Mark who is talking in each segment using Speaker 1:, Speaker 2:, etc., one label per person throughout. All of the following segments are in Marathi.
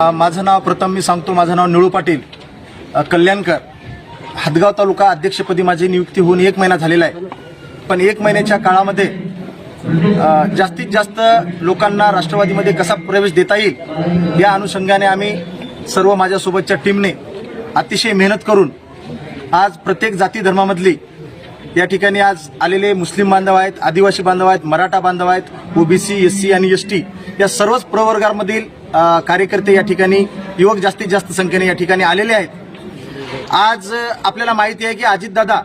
Speaker 1: माझं नाव प्रथम मी सांगतो माझं नाव निळू पाटील. कल्याणकर. हदगाव तालुका अध्यक्षपदी माझी नियुक्ती होऊन एक महिना झालेला आहे. पण एक महिन्याच्या काळामध्ये जास्तीत जास्त लोकांना राष्ट्रवादीमध्ये कसा प्रवेश देता येईल या अनुषंगाने आम्ही सर्व माझ्यासोबतच्या टीमने अतिशय मेहनत करून आज प्रत्येक जाती धर्मामधली या ठिकाणी आज आलेले मुस्लिम बांधव आहेत आदिवासी बांधव आहेत मराठा बांधव आहेत ओबीसी एस सी आणि एस टी या सर्वच प्रवर्गामधील कार्यकर्ते या ठिकाणी युवक जास्तीत जास्त संख्येने या ठिकाणी आलेले आहेत. आज आपल्याला माहिती आहे की अजितदादा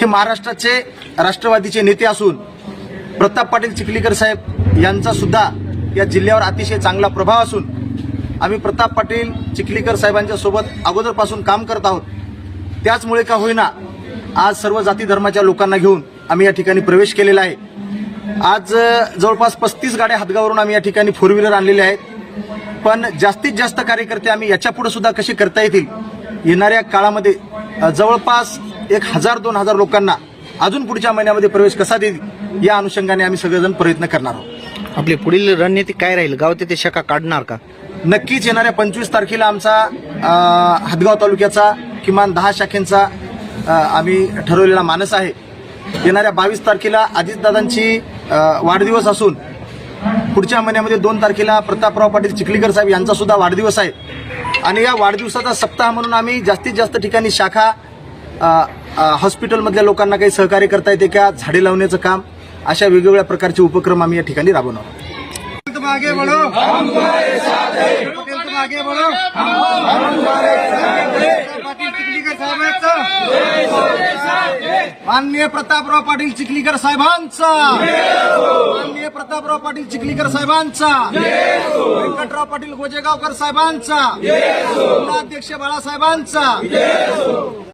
Speaker 1: हे महाराष्ट्राचे राष्ट्रवादीचे नेते असून प्रताप पाटील चिखलीकर साहेब यांचा सुद्धा या जिल्ह्यावर अतिशय चांगला प्रभाव असून आम्ही प्रताप पाटील चिखलीकर साहेबांच्या सोबत अगोदरपासून काम करत आहोत. त्याचमुळे का होईना आज सर्व जाती धर्माच्या लोकांना घेऊन आम्ही या ठिकाणी प्रवेश केलेला आहे. आज जवळपास पस्तीस गाड्या हातगावरून आम्ही या ठिकाणी फोर व्हीलर आणलेल्या आहेत. पण जास्तीत जास्त कार्यकर्ते आम्ही याच्यापुढे सुद्धा कसे करता येतील? येणाऱ्या काळामध्ये जवळपास एक हजार दोन हजार लोकांना अजून पुढच्या महिन्यामध्ये प्रवेश कसा देईल या अनुषंगाने आम्ही सगळेजण प्रयत्न करणार आहोत.
Speaker 2: आपली पुढील रणनीती काय राहील? गाव ते शाखा काढणार का?
Speaker 1: नक्कीच येणाऱ्या पंचवीस तारखेला आमचा हदगाव तालुक्याचा किमान दहा शाखेंचा आम्ही ठरवलेला मानस आहे. येणाऱ्या बावीस तारखेला अजितदादांची वाढदिवस असून पुढच्या महिन्यामध्ये दोन तारखेला प्रतापराव पाटील चिखलीकर साहेब यांचा सुद्धा वाढदिवस आहे. आणि या वाढदिवसाचा सप्ताह म्हणून आम्ही जास्तीत जास्त ठिकाणी शाखा हॉस्पिटलमधल्या लोकांना काही सहकार्य करता येते का झाडे लावण्याचं काम अशा वेगवेगळ्या प्रकारचे उपक्रम आम्ही या ठिकाणी राबवणार माननीय प्रतापराव पाटील चिखलीकर साहेबांचा. माननीय प्रतापराव पाटील चिखलीकर साहेबांचा. व्यंकटराव पाटील गोजेगावकर साहेबांचा. अध्यक्ष बाळासाहेबांचा.